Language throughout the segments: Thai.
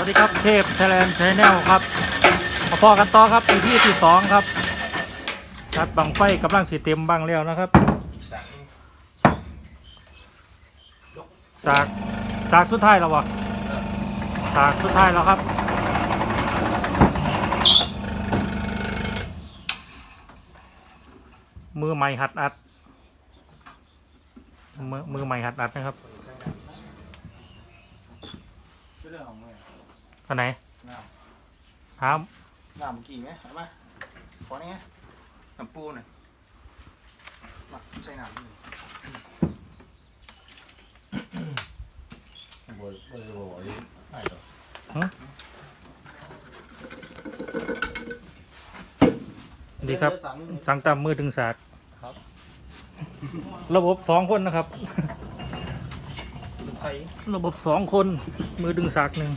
วัสดีครับเทพไทยแลนด์ชแนลครับมาพอกันต่อครับอีพีที่สองครับชัดบังไฟกำลังสีเต็มบังแล้วนะครับจากจากสุดท้ายแล้ววะจากสุดท้ายแล้วครับมือใหม่หัดอัด มือมือใหม่หัดอัดนะครับเรื่ องของมึงอันไหนน้ถามำน้ำกี่ไหมเอามาขอนี่ไงน้ำปูน่ะมาใช้น้ำนี่บริบริบริไม่หรอกดีครับ สั่งสั่งตามมือถึงศาสตร์ครับระบบสองคนนะครับไทยระบบสองคนมือดึงสากหนึ่ง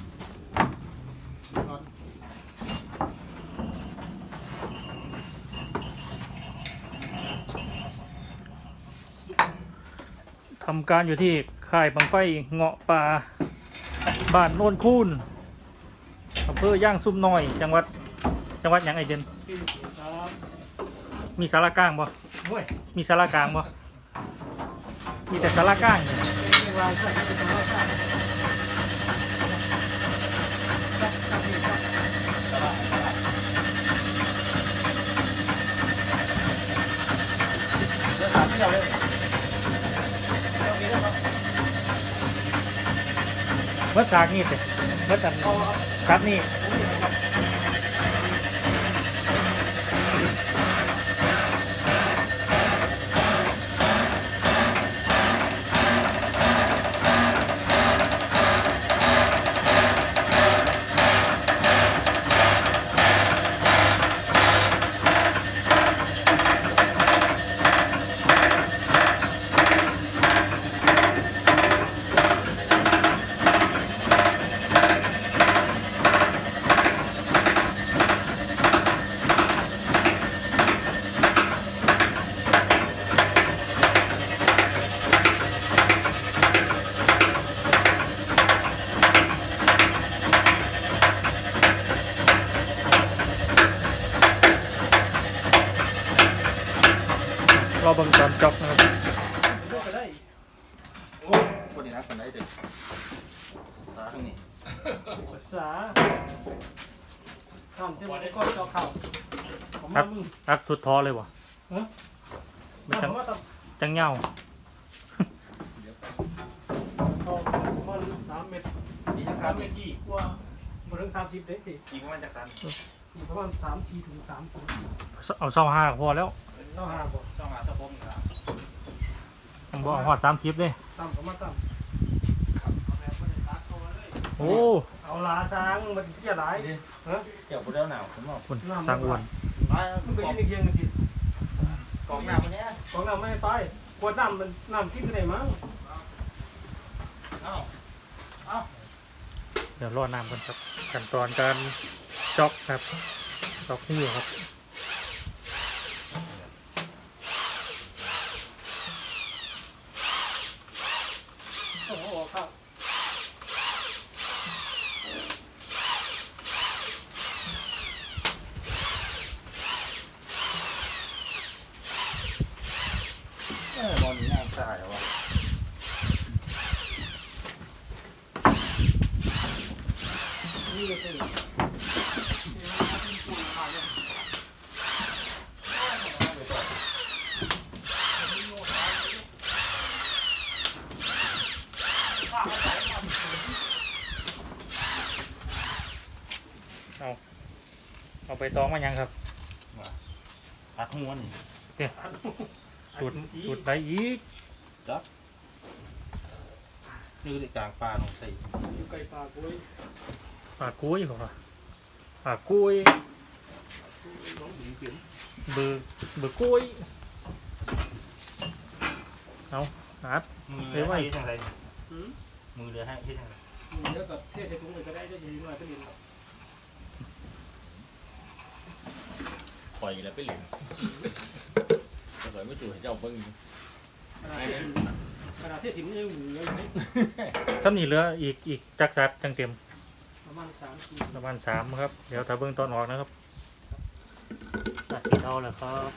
การอยู่ที่ค่ายบังไฟเงาะป่าบ้านโนนคูนอำเภอย่างซุ่มน้อย จังหวัด จังหวัดหยังไอเดนมีสารกลางบ่มีสารกลางบ่มีแต่สารกลางเนี่ย เบิดฉากนี่สิเบิดอันชัดนี่ อเบังตอนจบนะครับโอ้คนนี้นะคนไหนเด็กสาทางนี้ภาษาทำที่มันก็เจาะเข่าผมครัว่าบมึงอักสุดท้อเลยวะฮะไม่จังผมว่าต้องจังเง่าเอาประมาณสามเมตรอีกจักสาสามมเมตรกี่กว่าบนถึงสามสิบเด็กสิอีกประมาณจักสามอีกประมาณสามสี่ถึงสามถึงเอาเศร้าห้าก็พอแล้ว เท่าห้าบ่ช่องหาตะพมครับผมบอกหอดสามทิปเลยต่ำก็มาต่โอ้ำเอาลาช้างมันเที่ยหลายฮะเกี่ยวกับเรื่องหนาวผมบอกคุณสร้างอ้วนมามันเป็นยังไงเคียงกันทีกองน้ำวันนี้ของน้ำไม่ให้ตายกวดน้ำมันน้ำที่ไหนมั้งเอ้าเดี๋ยวรอน้ำกันครับขั้นตอนการจ็อกครับจ็อกนี่อยู่ครับ โอ้โหครับ เออบอลนี้น้ำตายว่ะ นี่ก็คือ เอาเอาไปตองมายังครับ อัดหัวนี่สูตรสูตรใดอีกนี่คือกลางปลาลงใส่อยู่ไกลปลากุ้ย ปลากุ้ยเหรอปลากุ้ยน้องหญิงเปลี่ยนเบอร์เบอร์กุ้ยเอาอัดมือเดี๋ยวไว้ให้ทางไรหืมมือเรือให้ที่ทางไรเดี๋ยวกับเทศในถุงเลยก็ได้ได้ยินหน่อยก็ดีครับปล่อยแล้วไปเหลืองแต่ปล่อยไม่จู่ให้เจ้าเบิ้งขนาดเทศขนาดเทศถิ่นยังอยู่เลยถ้ามีเหลืออีกอีกจักจัดจังเต็ม ประมาณมาณสามขีดประมาณสามครับ เดี๋ยวถ้าเบื้องต้นออกนะครับตัดกินเอาแหละครับ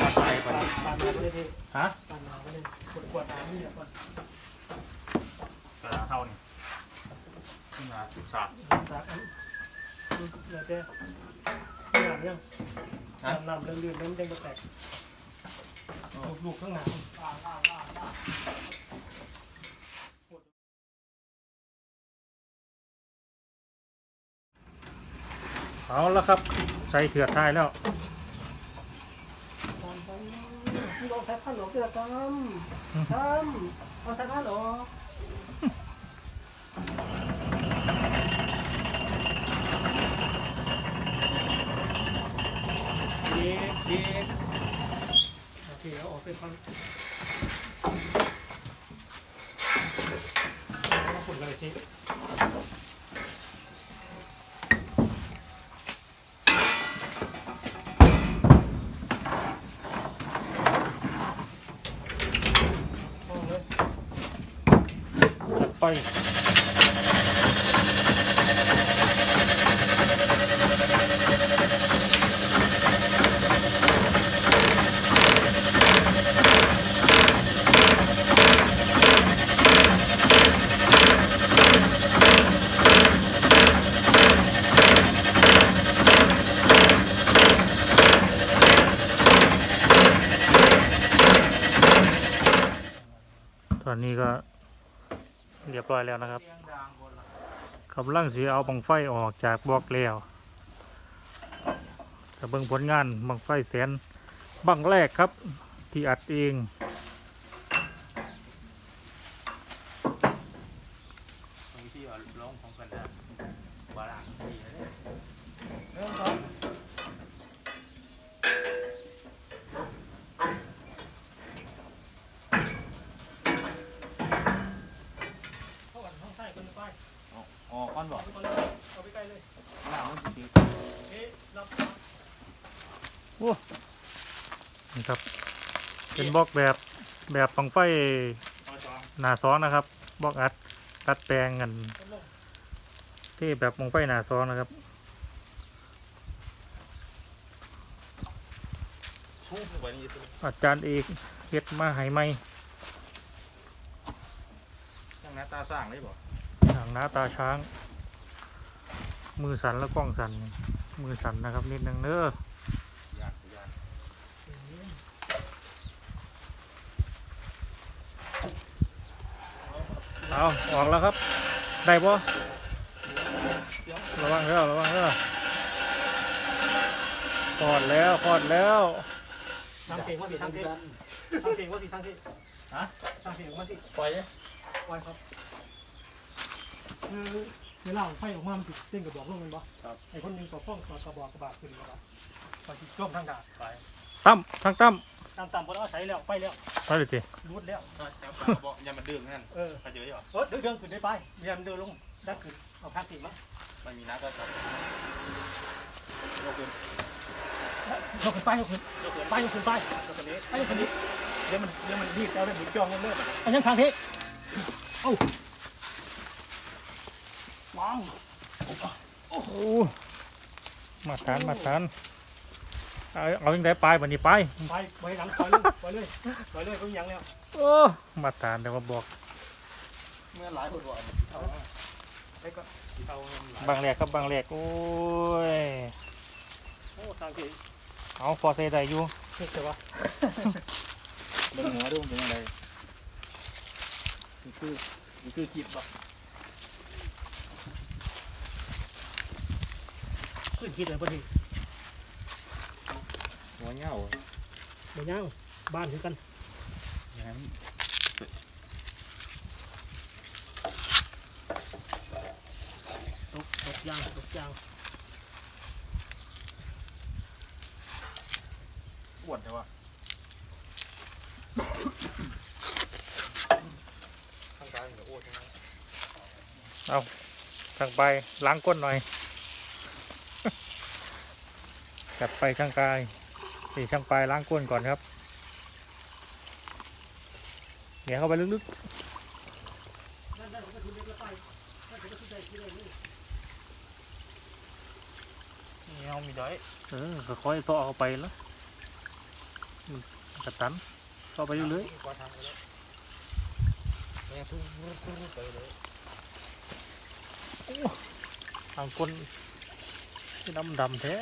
ตัดไปก่อนปานมาก็ได้ทีฮะปานมาก็ได้กดกดน้ำนี่แหละก่อนกระเท่านี่ขึ้นมาสามสากอันเดี๋ยวแต่น้ำยังน้ำน้ำเลื่อนๆนั้นยังไม่แตกลูกๆข้างหลัง เอาแล้วครับ ใส่เถือดท้ายแล้วพี่ลองใช้ผ้าหนอเกลือทำทำเอาใช้ผ้าหนอเด็กเด็กโอเคเอาออกไปฟังมาฝุ่นกันเลยทีห้องเลย จัดไปตอนนี้ก็ เรียบร้อยแล้วนะครับกำลังสีเอาบังไฟออกจากบล็อกแล้วจะเบิ่งผลงานบังไฟแสนบังแรกครับ ที่อัดเอง บางที่ว่าร้องของกันนะบาลังดีนะเนี่ย เริ่มก่อน เข้ากันห้องใต้คนไป อ๋อก้อนบอก เอาไปเลยเอาไปใกล้เลย หน้ามันจริง เอ๊ะรับ นี่ครับ เป็นบล็อกแบบแบบบังไฟๆเอาจองหนาซ้อนนะครับบล็อกอัดตัดแปลงกันต้นลงที่แบบบังไฟหนาซ้อนนะครับชุ่มกว่านี้สิอาจารย์เอกเฮ็ดมาให้ไหมยังหน้าตาสร้างเลยบ่หางหน้าตาช้าง มือสั่นแล้วกล้องสั่นมือสั่นนะครับนิดนึงเด้อยากยาก เอาออกแล้วครับ ได้ปะระวังเด้อระวังเด้อพอดแล้วพอดแล้วทางเก่งว่าสิทางเก่งทางเก่งว่าสิทางเก่งฮะทางเก่งว่าสิปล่อยเนี่ยไว้ครับคือเวลาไฟออกมามันติดเต้นกระบอกลงมันบ่ไอ้คนหนึงก็ฟ้องกระบอกกระบาดขึ้นกระบาดพอจิจ้มทางดาบไปตั้มทั้งตั้ม ตามตามคนเอาใช้แล้วไปแล้วไปเลยสิรูดแล้วก็จับปลาบอกอย่ามาดึงนั่นเออถ้าเจอเหรอเออเดินเดินขึ้นได้ไปพยายามเดินลงด้านขึ้นเอาพักติดมั้งไม่มีน้ำก็จับยกขึ้นยกขึ้นไปยกขึ้นยกขึ้นไปยกขึ้นไปยกขึ้นนี้ไปยกขึ้นนี้เดี๋ยวมันเดี๋ยวมันรีบแล้วเดี๋ยวมันจองมันเลิกอะอันยังทางที่เอ้าว้าวโอ้มาทานมาทาน เอาเอายังไงปลายบันนี้ไปไปไปหลังปล่อยเลยปล่อยเลยปล่อยเลยเขายังแล้วโอ้มาทานแต่ว่าบอกเมื่อหลายคนบอกไปก็เอาบางแรกครับบางแรกโอ้ยโอ้ทางที่เอาพอใส่ได้อยู่เฮ้ยแต่ว่าเบิ่งหัวดูมันเป็นยังไงนี่คือนี่คือคลิปแบบขึ้นคิดเลยพอดี หัวเงี้ยวเดี๋ยวย่างบ้านถึงกันอย่างนั้นตกตกยางตกยางปวดใช่ปะทางกลางเดี๋ยวโอ้ใช่ไหมทางไปล้างก้นหน่อย จัดไปข้างกาย สี่ช่างปลายล้างก้นก่อนครับเดี๋ยวเข้าไปลึกนั่นนั่นผมก็ทุนเล็กแล้วไปๆนี่เอามีได้เออก็ค่อยต่อเอาไปแล้วมันกระตันต่อไปเรื่อยกว่าทางไปแล้วแม่งทุบทุบทุบไปเลยๆทางคนที่ดำดำๆแท้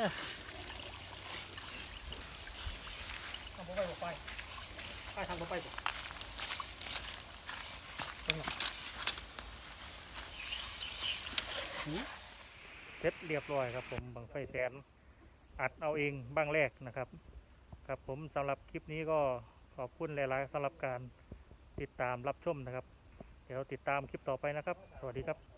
ทำไปบอกไปไปทางไปบอกเสร็จเรียบร้อยครับผมบังไฟแสนอัดเอาเองบ้างแรกนะครับ ครับผมสำหรับคลิปนี้ก็ขอบคุณหลายๆสำหรับการติดตามรับชมนะครับ เดี๋ยวติดตามคลิปต่อไปนะครับ สวัสดีครับ